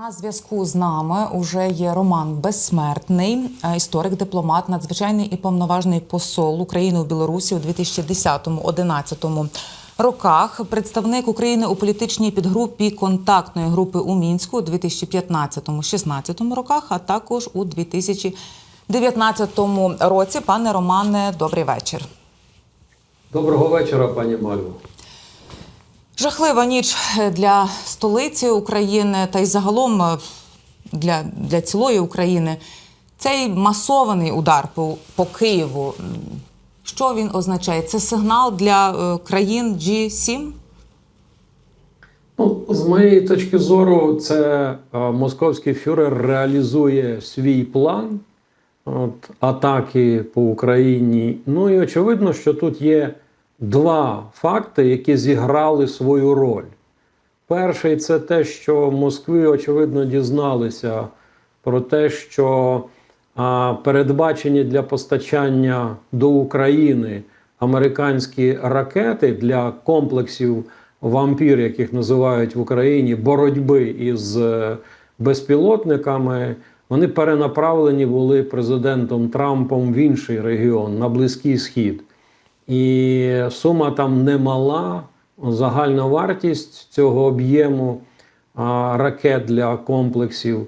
На зв'язку з нами уже є Роман Безсмертний, е, історик, дипломат, надзвичайний і повноважний посол України у Білорусі у 2010-2011 роках. Представник України у політичній підгрупі контактної групи у мінську у 2015-16 роках, а також у 2019 році. Пане Романе, добрий вечір. Доброго вечора, пані Мальво. Жахлива ніч для столиці України та й загалом е, для, для цілої України. Цей масований удар по, по Києву. Що він означає? Це сигнал для е, країн G7? Ну, з моєї точки зору, це е, московський фюрер реалізує свій план от, атаки по Україні. Ну і очевидно, що тут є два факти, які зіграли свою роль. Перший це те, що в Москві, очевидно, дізналися про те, що а, передбачені для постачання до України американські ракети для комплексів вампір, яких називають в Україні, боротьби із е, безпілотниками. Вони перенаправлені були президентом Трампом в інший регіон на Близький Схід. І сума там немала. Загальна вартість цього об'єму ракет для комплексів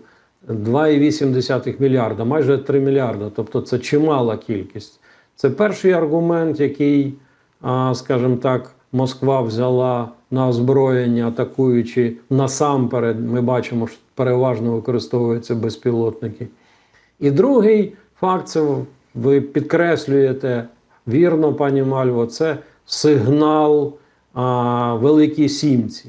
2,8 мільярда, майже 3 мільярда. Тобто це чимала кількість. Це перший аргумент, який, скажімо так, Москва взяла на озброєння, атакуючи насамперед. Ми бачимо, що переважно використовуються безпілотники. І другий факт це ви підкреслюєте вірно, пані Мальво, це сигнал а, Великій Сімці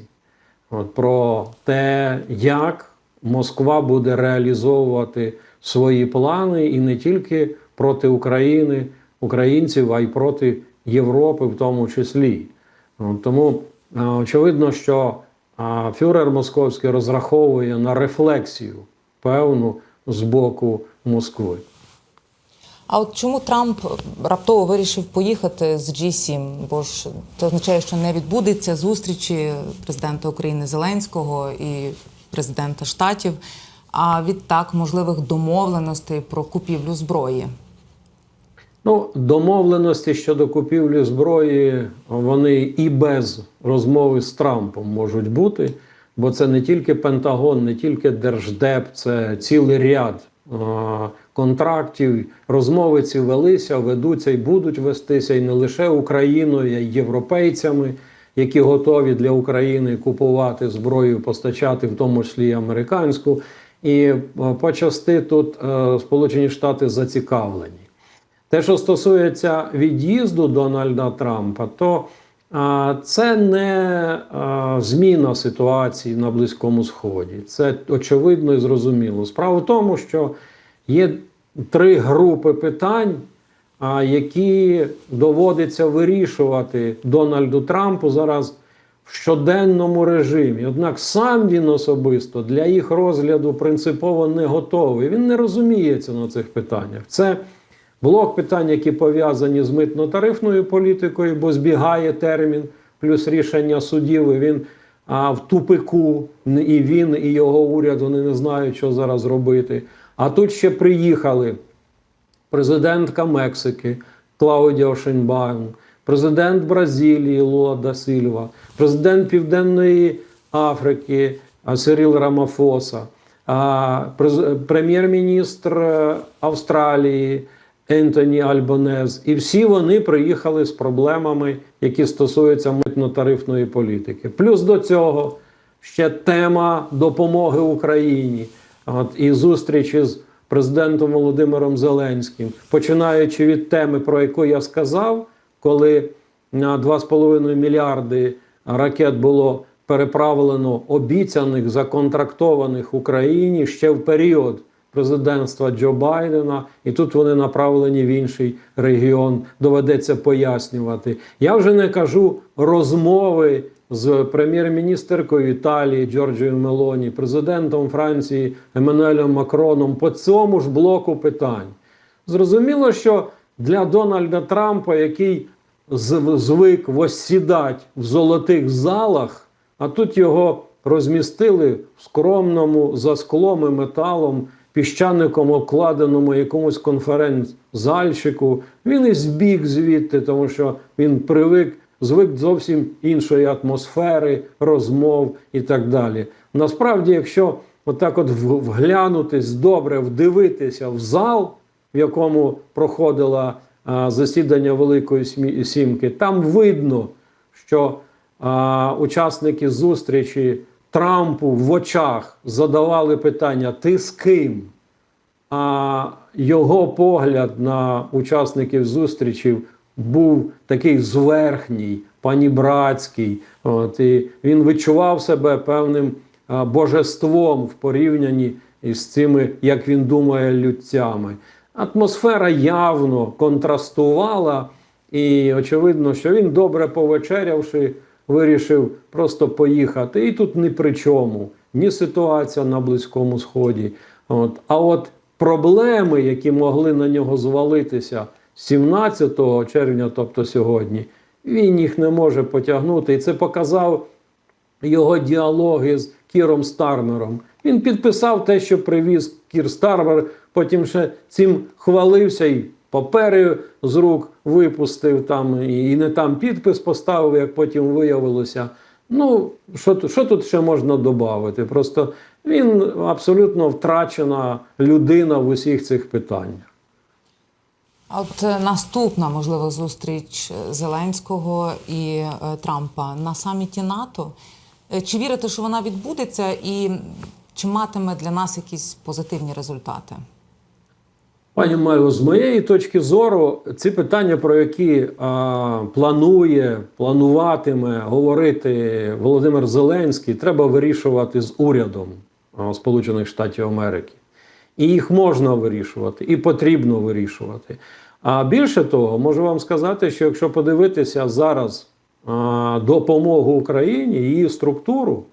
От, про те, як Москва буде реалізовувати свої плани і не тільки проти України, українців, а й проти Європи, в тому числі. От, тому а, очевидно, що а, фюрер московський розраховує на рефлексію певну з боку Москви. А от чому Трамп раптово вирішив поїхати з G7? Бо ж це означає, що не відбудеться зустрічі президента України Зеленського і президента Штатів, а відтак можливих домовленостей про купівлю зброї. Ну, домовленості щодо купівлі зброї вони і без розмови з Трампом можуть бути, бо це не тільки Пентагон, не тільки Держдеп, це цілий ряд контрактів. Розмови ці велися, ведуться і будуть вестися і не лише Україною, а й європейцями, які готові для України купувати зброю, постачати, в тому числі і американську. І е, почасти тут е, Сполучені Штати зацікавлені. Те, що стосується від'їзду Дональда Трампа, то це не зміна ситуації на Близькому Сході. Це очевидно і зрозуміло. Справа в тому, що є три групи питань, які доводиться вирішувати Дональду Трампу зараз в щоденному режимі. Однак сам він особисто для їх розгляду принципово не готовий. Він не розуміється на цих питаннях. Це Блок питань, які пов'язані з митно-тарифною політикою, бо збігає термін, плюс рішення судів. і Він а, в тупику, і він, і його уряд вони не знають, що зараз робити. А тут ще приїхали президентка Мексики Клаудіо Шенбаум, президент Бразилії Лула да Сильва, президент Південної Африки а, Сирил Рамафоса, прем'єр-міністр е, Австралії. Ентоні Альбонез, і всі вони приїхали з проблемами, які стосуються митно-тарифної політики. Плюс до цього ще тема допомоги Україні. От, і зустрічі з президентом Володимиром Зеленським, починаючи від теми, про яку я сказав, коли на 2,5 мільярди ракет було переправлено обіцяних, законтрактованих Україні ще в період президентства Джо Байдена, і тут вони направлені в інший регіон. Доведеться пояснювати. Я вже не кажу розмови з прем'єр-міністеркою Італії Джорджією Мелоні, президентом Франції Еммануелем Макроном по цьому ж блоку питань. Зрозуміло, що для Дональда Трампа, який звик восідати в золотих залах, а тут його розмістили в скромному за склом і металом, піщаником обкладеному якомусь конференц-зальчику. Він і збіг звідти, тому що він привик, звик зовсім іншої атмосфери, розмов і так далі. Насправді, якщо отак от вглянутись добре, вдивитися в зал, в якому проходило а, засідання Великої Сімки, там видно, що а, учасники зустрічі Трампу в очах задавали питання: ти з ким? А його погляд на учасників зустрічів був такий зверхній, панібратський. От, і він відчував себе певним божеством в порівнянні із цими, як він думає, людцями. Атмосфера явно контрастувала, і очевидно, що він, добре повечерявши, вирішив просто поїхати. І тут ні при чому, ні ситуація на Близькому Сході. От. А от проблеми, які могли на нього звалитися 17 червня, тобто сьогодні, він їх не може потягнути. І це показав його діалоги з Кіром Стармером. Він підписав те, що привіз Кір Стармер, потім ще цим хвалився і папери з рук випустив там, і не там підпис поставив, як потім виявилося. Ну, що, що тут ще можна додати? Просто він абсолютно втрачена людина в усіх цих питаннях. А От е, наступна можливо зустріч е, Зеленського і е, Трампа на саміті НАТО. Чи вірите, що вона відбудеться, і чи матиме для нас якісь позитивні результати? Пані Майло, з моєї точки зору, ці питання, про які а, планує, плануватиме говорити Володимир Зеленський, треба вирішувати з урядом Сполучених Штатів Америки. І їх можна вирішувати, і потрібно вирішувати. А більше того, можу вам сказати, що якщо подивитися зараз а, допомогу Україні, її структуру,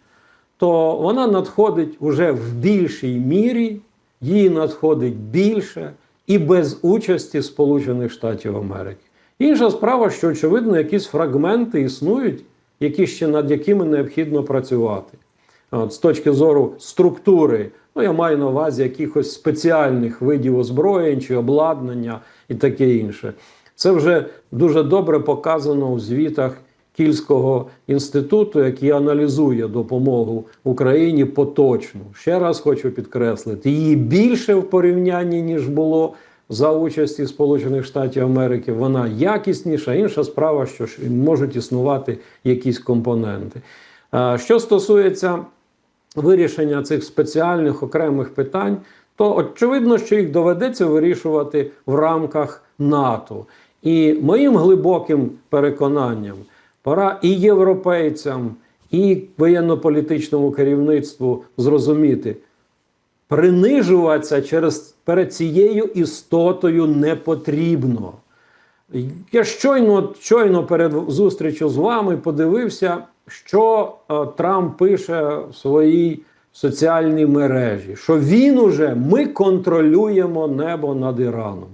то вона надходить уже в більшій мірі, її надходить більше і без участі Сполучених Штатів Америки. Інша справа, що очевидно, якісь фрагменти існують, які ще над якими необхідно працювати. От, з точки зору структури, ну я маю на увазі якихось спеціальних видів озброєнь чи обладнання і таке інше. Це вже дуже добре показано у звітах Кільського інституту, який аналізує допомогу Україні поточну. Ще раз хочу підкреслити, її більше в порівнянні ніж було за участі Сполучених Штатів Америки. Вона якісніша. Інша справа, що можуть існувати якісь компоненти. Що стосується вирішення цих спеціальних окремих питань, то очевидно, що їх доведеться вирішувати в рамках НАТО. І моїм глибоким переконанням, пора і європейцям, і воєнно-політичному керівництву зрозуміти, принижуватися через перед цією істотою не потрібно. Я щойно, щойно перед зустрічю з вами подивився, що е, Трамп пише в своїй соціальній мережі, що він уже ми контролюємо небо над Іраном.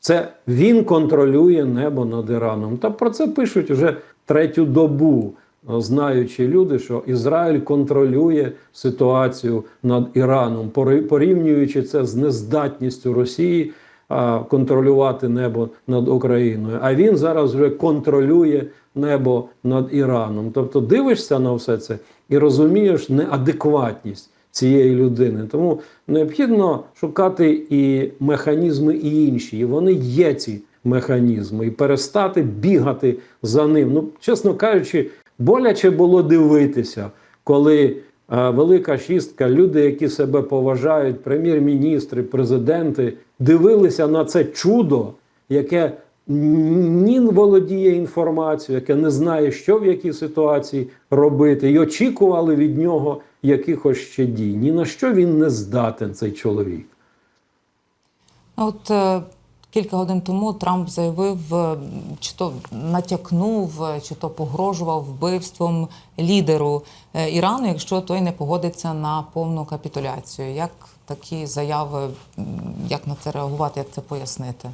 Це він контролює небо над Іраном. Та про це пишуть вже третю добу, е, знаючи люди, що Ізраїль контролює ситуацію над Іраном, порівнюючи це з нездатністю Росії контролювати небо над Україною. А він зараз вже контролює небо над Іраном. Тобто дивишся на все це і розумієш неадекватність цієї людини. Тому необхідно шукати і механізми, і інші. І вони є ці механізми, і перестати бігати за ним. Ну, чесно кажучи, боляче було дивитися, коли велика шістка, люди, які себе поважають, прем'єр-міністри, президенти, дивилися на це чудо, яке ні володіє інформацією, яке не знає, що в якій ситуації робити, і очікували від нього якихось ще дій. Ні на що він не здатен, цей чоловік. От е, кілька годин тому Трамп заявив, е, чи то натякнув, е, чи то погрожував вбивством лідеру е, Ірану, якщо той не погодиться на повну капітуляцію. Як такі заяви, як на це реагувати, як це пояснити?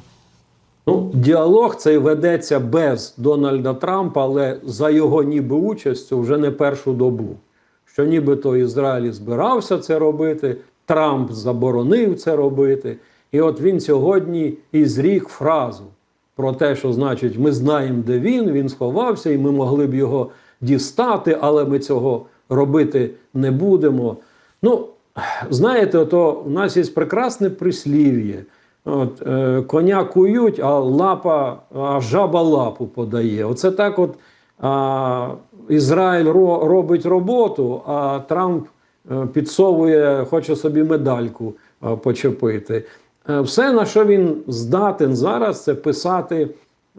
Ну, діалог цей ведеться без Дональда Трампа, але за його ніби участю вже не першу добу. що нібито Ізраїль збирався це робити, Трамп заборонив це робити. І от він сьогодні і зрік фразу про те, що значить, ми знаємо, де він, він сховався, і ми могли б його дістати, але ми цього робити не будемо. Ну, знаєте, то у нас є прекрасне прислів'я. От, е, коня кують, а лапа, а жаба лапу подає. Оце так от а, Ізраїль ро, робить роботу, а Трамп е, підсовує, хоче собі медальку е, почепити. Все, на що він здатен зараз, це писати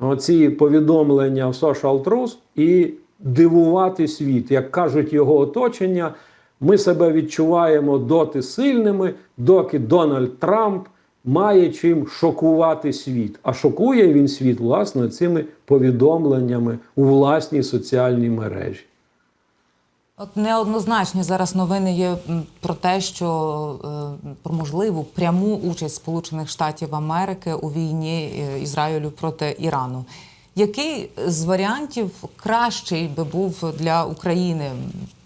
оці повідомлення в Social Truth і дивувати світ. Як кажуть його оточення, ми себе відчуваємо доти сильними, доки Дональд Трамп має чим шокувати світ. А шокує він світ, власне, цими повідомленнями у власній соціальній мережі. От неоднозначні зараз новини є про те, що е, про можливу пряму участь Сполучених Штатів Америки у війні е, Ізраїлю проти Ірану. Який з варіантів кращий би був для України,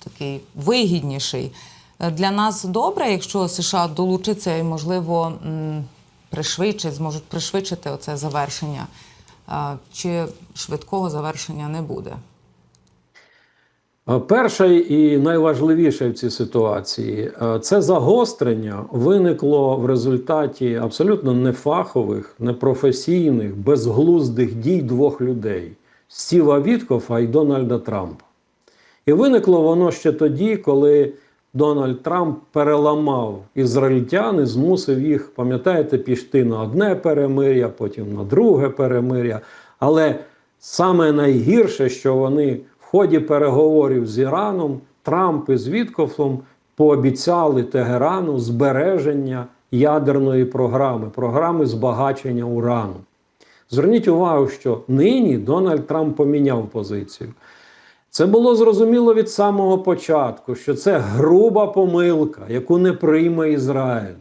такий вигідніший? Для нас добре, якщо США долучиться і, можливо, пришвидшить, зможуть пришвидшити оце завершення, чи швидкого завершення не буде? Перше і найважливіше в цій ситуації це загострення виникло в результаті абсолютно нефахових, непрофесійних, безглуздих дій двох людей Стіва Віткофа і Дональда Трампа. І виникло воно ще тоді, коли Дональд Трамп переламав ізраїльтян і змусив їх, пам'ятаєте, пішти на одне перемир'я, потім на друге перемир'я. Але саме найгірше, що вони в ході переговорів з Іраном, Трамп із Віткофом пообіцяли Тегерану збереження ядерної програми, програми збагачення урану. Зверніть увагу, що нині Дональд Трамп поміняв позицію. Це було зрозуміло від самого початку, що це груба помилка, яку не прийме Ізраїль.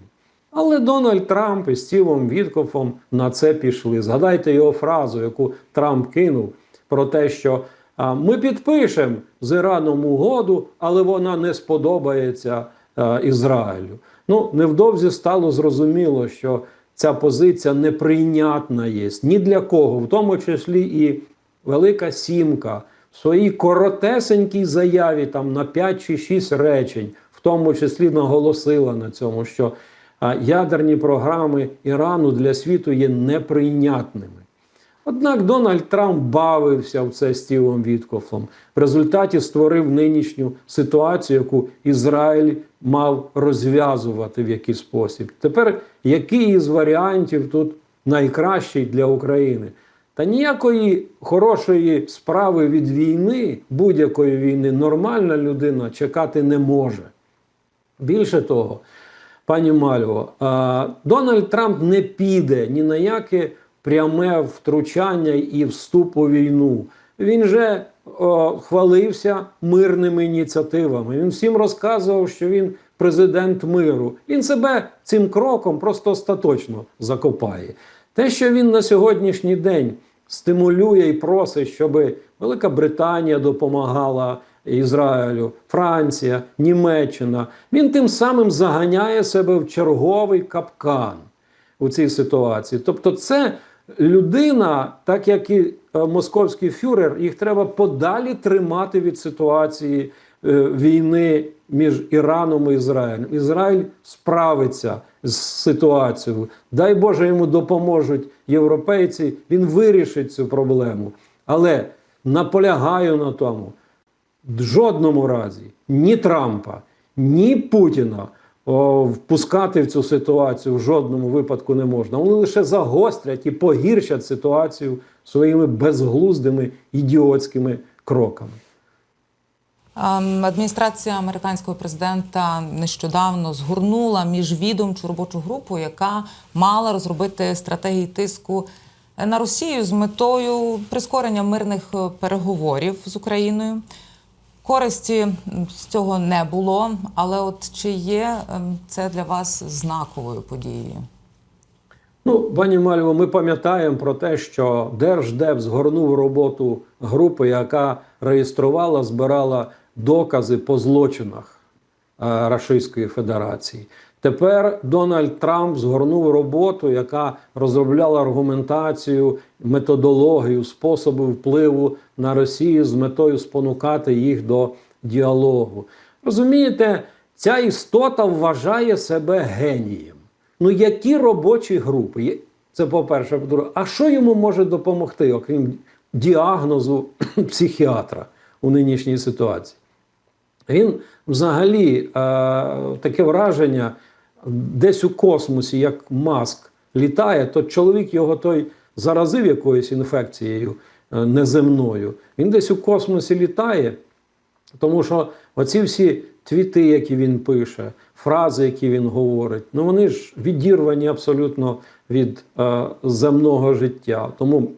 Але Дональд Трамп із Стівом Віткофом на це пішли. Згадайте його фразу, яку Трамп кинув про те, що а, ми підпишемо з Іраном угоду, але вона не сподобається а, Ізраїлю. Ну, невдовзі стало зрозуміло, що ця позиція неприйнятна є ні для кого, в тому числі і Велика Сімка в своїй коротесенькій заяві там на 5 чи 6 речень, в тому числі наголосила на цьому, що ядерні програми Ірану для світу є неприйнятними. Однак Дональд Трамп бавився в це Стівом Віткофом. В результаті створив нинішню ситуацію, яку Ізраїль мав розв'язувати в який спосіб. Тепер який із варіантів тут найкращий для України? Та ніякої хорошої справи від війни, будь-якої війни, нормальна людина чекати не може. Більше того, пані Мальво, Дональд Трамп не піде ні на яке пряме втручання і вступ у війну. Він же о, хвалився мирними ініціативами. Він всім розказував, що він президент миру. Він себе цим кроком просто остаточно закопає. Те, що він на сьогоднішній день стимулює і просить, щоб Велика Британія допомагала Ізраїлю, Франція, Німеччина, він тим самим заганяє себе в черговий капкан у цій ситуації. Тобто, це людина, так як і е, московський фюрер, їх треба подалі тримати від ситуації е, війни між Іраном і Ізраїлем. Ізраїль справиться з ситуацією. Дай Боже йому допоможуть європейці. Він вирішить цю проблему. Але наполягаю на тому, в жодному разі ні Трампа, ні Путіна о, впускати в цю ситуацію в жодному випадку не можна. Вони лише загострять і погіршать ситуацію своїми безглуздими ідіотськими кроками. Ем, Адміністрація американського президента нещодавно згорнула міжвідомчу робочу групу, яка мала розробити стратегії тиску на Росію з метою прискорення мирних е, переговорів з Україною. Користі з цього не було, але от чи є ем, це для вас знаковою подією? Ну, пані Мальво, ми пам'ятаємо про те, що Держдеп згорнув роботу групи, яка реєструвала, збирала докази по злочинах е, Російської Федерації. Тепер Дональд Трамп згорнув роботу, яка розробляла аргументацію, методологію, способи впливу на Росію з метою спонукати їх до діалогу. Розумієте, ця істота вважає себе генієм. Ну, які робочі групи? Це по-перше, по-друге, а що йому може допомогти, окрім діагнозу психіатра у нинішній ситуації? Він взагалі е, таке враження, десь у космосі, як маск літає, то чоловік його той заразив якоюсь інфекцією е, неземною. Він десь у космосі літає, тому що оці всі твіти, які він пише, фрази, які він говорить, ну вони ж відірвані абсолютно від е, земного життя. Тому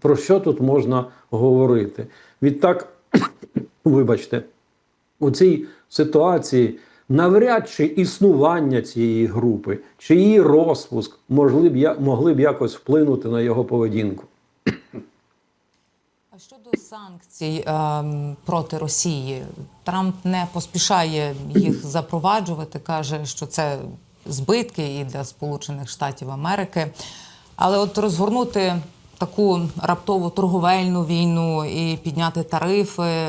про що тут можна говорити? Відтак, вибачте, у цій ситуації навряд чи існування цієї групи, чи її розпуск могли б, могли б якось вплинути на його поведінку. А щодо санкцій ем, проти Росії, Трамп не поспішає їх запроваджувати, каже, що це збитки і для Сполучених Штатів Америки. Але от розгорнути таку раптову торговельну війну і підняти тарифи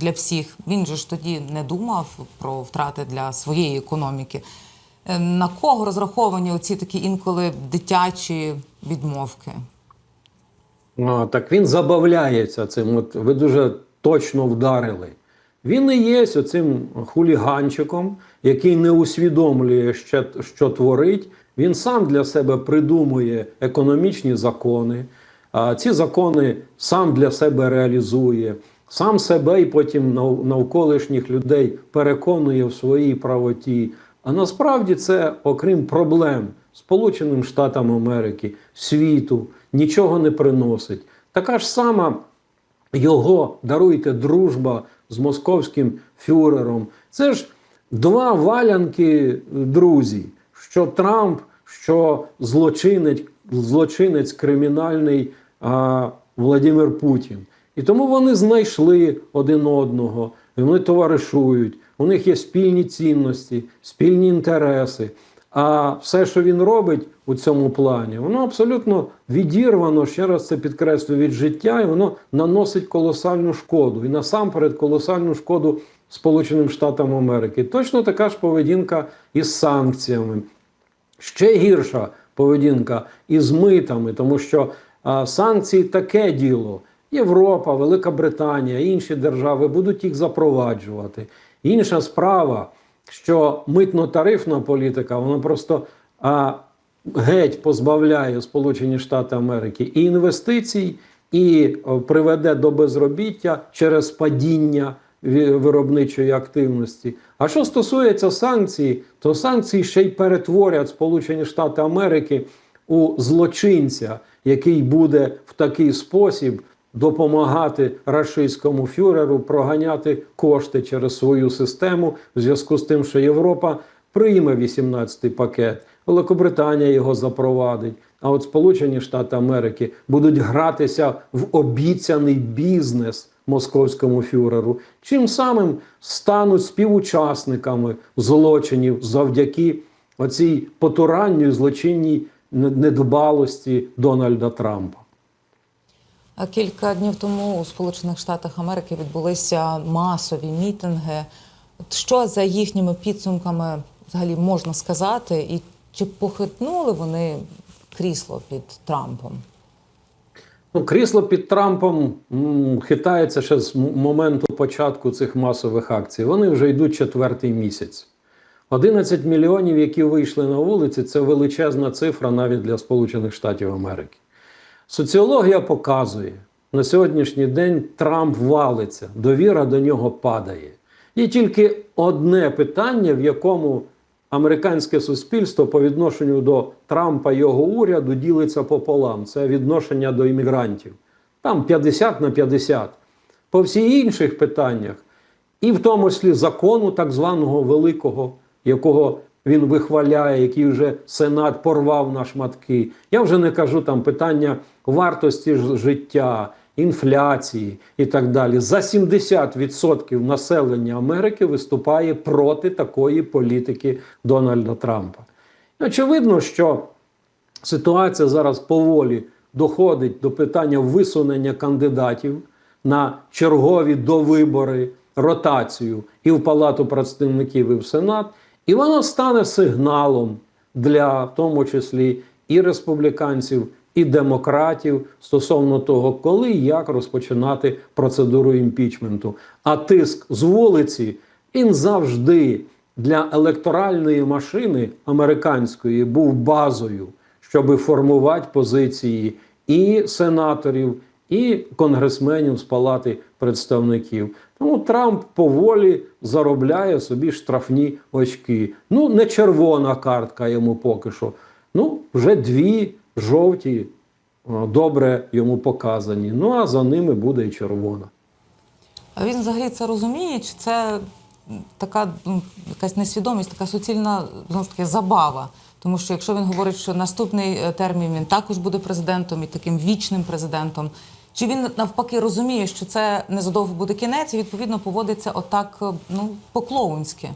для всіх, він же ж тоді не думав про втрати для своєї економіки. Е, На кого розраховані оці такі інколи дитячі відмовки? Ну, так він забавляється цим. От ви дуже точно вдарили. Він і є оцим хуліганчиком, який не усвідомлює, що, що творить. Він сам для себе придумує економічні закони. Ці закони сам для себе реалізує, сам себе і потім навколишніх людей переконує в своїй правоті. А насправді це, окрім проблем Сполученим Штатам Америки, світу, нічого не приносить. Така ж сама його даруйте дружба з московським фюрером. Це ж два валянки друзі, що Трамп, що злочинець, злочинець кримінальний а, Владимир Путін. І тому вони знайшли один одного, і вони товаришують. У них є спільні цінності, спільні інтереси. А все, що він робить у цьому плані, воно абсолютно відірвано, ще раз це підкреслю, від життя, і воно наносить колосальну шкоду. І насамперед колосальну шкоду Сполученим Штатам Америки. Точно така ж поведінка із санкціями. Ще гірша поведінка із митами, тому що а, санкції таке діло. Європа, Велика Британія, інші держави будуть їх запроваджувати. Інша справа, що митно-тарифна політика, вона просто а, геть позбавляє Сполучені Штати Америки і інвестицій, і приведе до безробіття через падіння виробничої активності. А що стосується санкцій, то санкції ще й перетворять Сполучені Штати Америки у злочинця, який буде в такий спосіб допомагати рашистському фюреру проганяти кошти через свою систему в зв'язку з тим, що Європа прийме 18-й пакет, Великобританія його запровадить. А от Сполучені Штати Америки будуть гратися в обіцяний бізнес московському фюреру, чим самим стануть співучасниками злочинів завдяки оцій потуранній злочинній недбалості Дональда Трампа. А Кілька днів тому у Сполучених Штатах Америки відбулися масові мітинги. Що за їхніми підсумками взагалі можна сказати, і чи похитнули вони крісло під Трампом? Ну, крісло під Трампом хитається ще з моменту початку цих масових акцій. Вони вже йдуть четвертий місяць. 11 мільйонів, які вийшли на вулиці, це величезна цифра навіть для Сполучених Штатів Америки. Соціологія показує, на сьогоднішній день Трамп валиться, довіра до нього падає. Є тільки одне питання, в якому американське суспільство по відношенню до Трампа і його уряду ділиться пополам. Це відношення до іммігрантів. Там 50 на 50. По всіх інших питаннях, і в тому числі закону так званого великого, якого він вихваляє, який вже Сенат порвав на шматки. Я вже не кажу там питання вартості життя, інфляції і так далі. За 70% населення Америки виступає проти такої політики Дональда Трампа. Очевидно, що ситуація зараз поволі доходить до питання висунення кандидатів на чергові довибори, ротацію і в Палату представників, і в Сенат, і воно стане сигналом для в тому числі і республіканців, і демократів стосовно того, коли і як розпочинати процедуру імпічменту. А тиск з вулиці він завжди для електоральної машини американської був базою, щоб формувати позиції і сенаторів, і конгресменів з палати представників. Тому Трамп поволі заробляє собі штрафні очки. Ну, не червона картка йому поки що. Ну, вже дві жовті добре йому показані. Ну а за ними буде і червона. А він взагалі це розуміє, чи це така якась несвідомість, така суцільна знову ж таки забава? Тому що якщо він говорить, що наступний е, термін він також буде президентом і таким вічним президентом, чи він навпаки розуміє, що це незадовго буде кінець, і відповідно поводиться отак, е, ну по-клоунськи?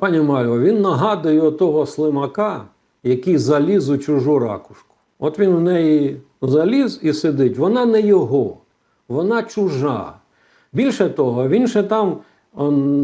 Пані Мальво, він нагадує того слимака, який заліз у чужу ракушку. От він в неї заліз і сидить. Вона не його, вона чужа. Більше того, він ще там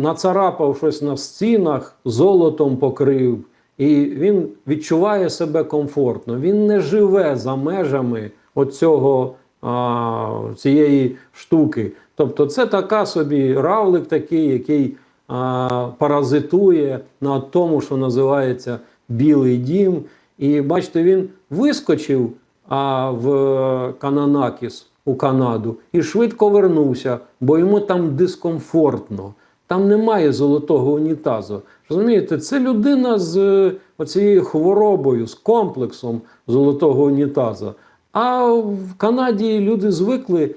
нацарапав щось на стінах, золотом покрив, і він відчуває себе комфортно. Він не живе за межами оцього, а, цієї штуки. Тобто, це така собі равлик такий, який а, паразитує на тому, що називається Білий дім. І бачите, він вискочив а, в Кананакіс у Канаду і швидко вернувся, бо йому там дискомфортно. Там немає золотого унітазу. Розумієте, це людина з е, оцією хворобою, з комплексом золотого унітазу. А в Канаді люди звикли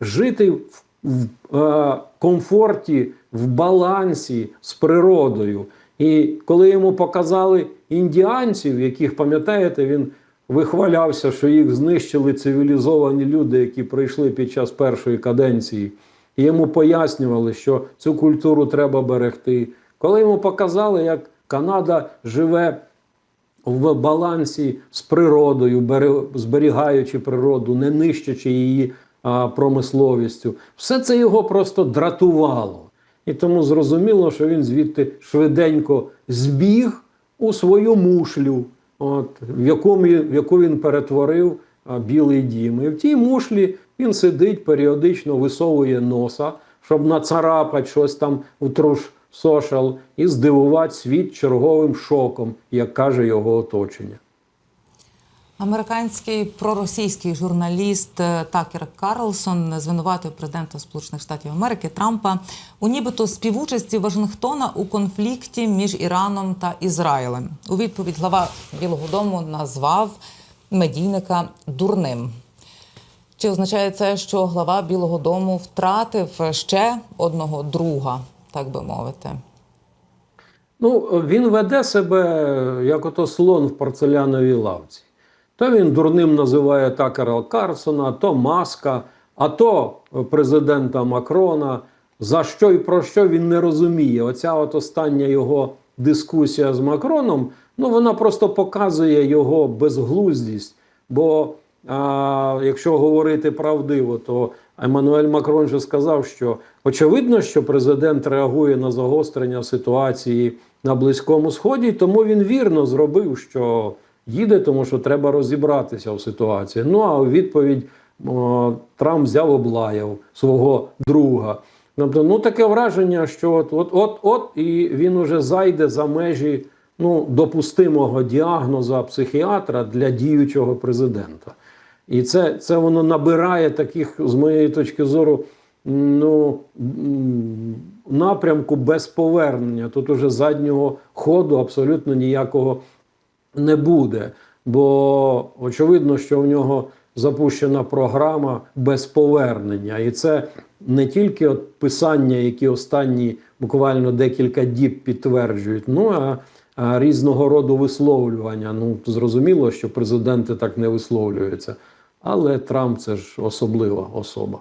жити в, в е, комфорті, в балансі з природою. І коли йому показали індіанців, яких пам'ятаєте, він вихвалявся, що їх знищили цивілізовані люди, які прийшли під час першої каденції. І йому пояснювали, що цю культуру треба берегти. Коли йому показали, як Канада живе в балансі з природою, зберігаючи природу, не нищачи її промисловістю, все це його просто дратувало. І тому зрозуміло, що він звідти швиденько збіг у свою мушлю, от, в, якому, в яку він перетворив Білий дім. І в тій мушлі він сидить, періодично висовує носа, щоб нацарапати щось там у труш сошал і здивувати світ черговим шоком, як каже його оточення. Американський проросійський журналіст е, Такер Карлсон звинуватив президента Сполучених Штатів Америки Трампа у нібито співучасті Вашингтона у конфлікті між Іраном та Ізраїлем. У відповідь глава Білого Дому назвав медійника дурним. Чи означає це, що глава Білого Дому втратив ще одного друга, так би мовити? Ну, він веде себе як ото слон в порцеляновій лавці. То він дурним називає Такера Карсона, то Маска, а то президента Макрона. За що і про що він не розуміє. Оця от остання його дискусія з Макроном, ну вона просто показує його безглуздість. Бо а, якщо говорити правдиво, то Еммануель Макрон же сказав, що очевидно, що президент реагує на загострення ситуації на Близькому Сході, тому він вірно зробив, що їде, тому що треба розібратися в ситуації. Ну а у відповідь Трамп взяв облаяв свого друга. Тобто, ну таке враження, що от, от, от, от і він уже зайде за межі ну, допустимого діагноза психіатра для діючого президента. І це, це воно набирає таких, з моєї точки зору, ну, напрямку без повернення. Тут уже заднього ходу абсолютно ніякого не буде. Бо очевидно, що в нього запущена програма без повернення. І це не тільки от писання, які останні буквально декілька діб підтверджують, ну а, а різного роду висловлювання. Ну, зрозуміло, що президенти так не висловлюються. Але Трамп це ж особлива особа.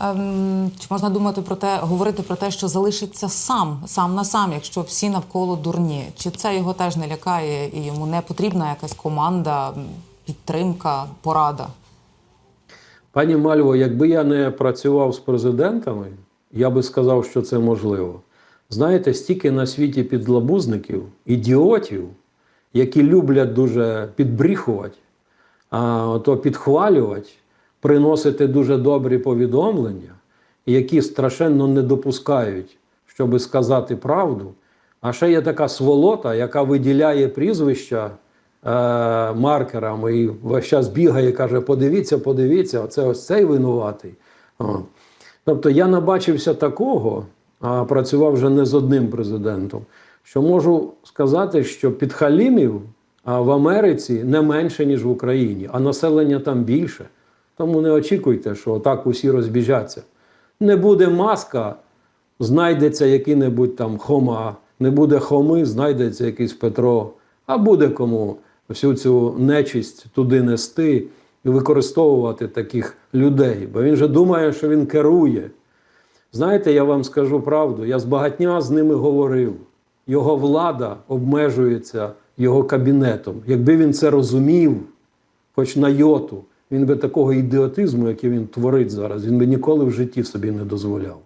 Ем, Чи можна думати про те, говорити про те, що залишиться сам, сам на сам, якщо всі навколо дурні? Чи це його теж не лякає і йому не потрібна якась команда, підтримка, порада? Пані Мальво, якби я не працював з президентами, я би сказав, що це можливо. Знаєте, стільки на світі підлабузників, ідіотів, які люблять дуже підбріхувати, а то підхвалювати, приносити дуже добрі повідомлення, які страшенно не допускають, щоби сказати правду. А ще є така сволота, яка виділяє прізвища е, маркерами і весь час бігає каже: подивіться, подивіться, оце ось цей винуватий. О. Тобто я набачився такого, а працював вже не з одним президентом, що можу сказати, що підхалімів в Америці не менше, ніж в Україні, а населення там більше. Тому не очікуйте, що так усі розбіжаться. Не буде маска, знайдеться який-небудь там хома, не буде хоми, знайдеться якийсь Петро, а буде кому всю цю нечисть туди нести і використовувати таких людей. Бо він же думає, що він керує. Знаєте, я вам скажу правду, я з багатьма з ними говорив. Його влада обмежується його кабінетом. Якби він це розумів, хоч на йоту, він би такого ідіотизму, який він творить зараз, він би ніколи в житті собі не дозволяв.